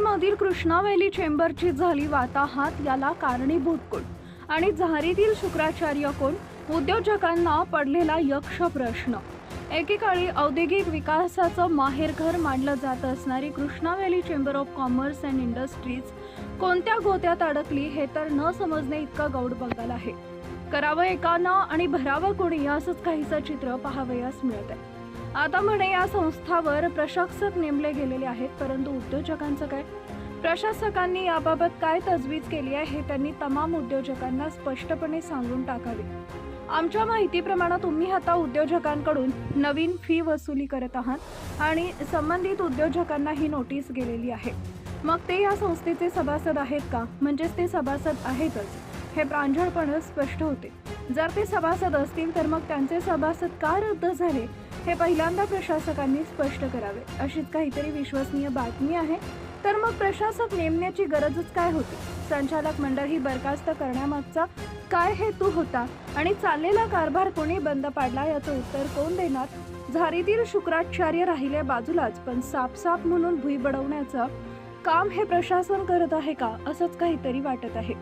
मधील कृष्णावेली चेंबरची झाली वाताहात याला कारणीभूत कोण आणि झारीतील शुक्राचार्य कोण? उद्योजकांना पडलेला यक्ष प्रश्न. एकेकाळी औद्योगिक विकासाचं माहेरघर मानलं जात असणारी Krishna Valley Chamber of Commerce and Industries कोणत्या गोत्यात अडकली हे तर न समजणे इतकं गौड बंगाल आहे. करावं एकानं आणि भरावं कोणी असंच काहीसं चित्र पाहावयास मिळत आहे आता म्हणे या संस्थावर प्रशासक नेमले गेलेले आहेत परंतु उद्योजकांचं काय? प्रशासकांनी याबाबत काय तजवीज केली आहे हे त्यांनी तमाम उद्योजकांना स्पष्टपणे सांगून टाकावे. आमच्या माहितीप्रमाणे तुम्ही आता उद्योजकांकडून नवीन फी वसुली करत आहात आणि संबंधित उद्योजकांना ही नोटीस गेलेली आहे. मग ते या संस्थेचे सभासद आहेत का? म्हणजेच ते सभासद आहेतच हे प्रांजळपणे स्पष्ट होते. जर ते सभासद असतील तर मग त्यांचे सभासद का रद्द झाले? हे पहिल्यांदा प्रशासकांनी स्पष्ट करावे. अशीच काहीतरी विश्वसनीय बातमी आहे. तर मग प्रशासक नेमण्याची गरजच काय होती? संचालक मंडळ ही बरखास्त करण्यामागचा काय हेतू होता? आणि चाललेला कारभार कोणी बंद पाडला? याचं उत्तर कोण देणार? झारीतील शुक्राचार्य राहिले बाजूलाच पण सापसाप म्हणून भुई बडवण्याचं काम हे प्रशासन करत आहे का? असंच काहीतरी वाटत आहे.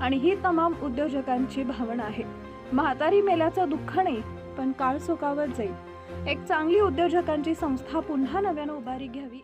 आणि ही तमाम उद्योजकांची भावना आहे. म्हातारी मेल्याचं दुःख नाही पण काळ सोकावत जाईल. एक चांगली उद्योजकांची संस्था पुन्हा नव्यानं उभारी घ्यावी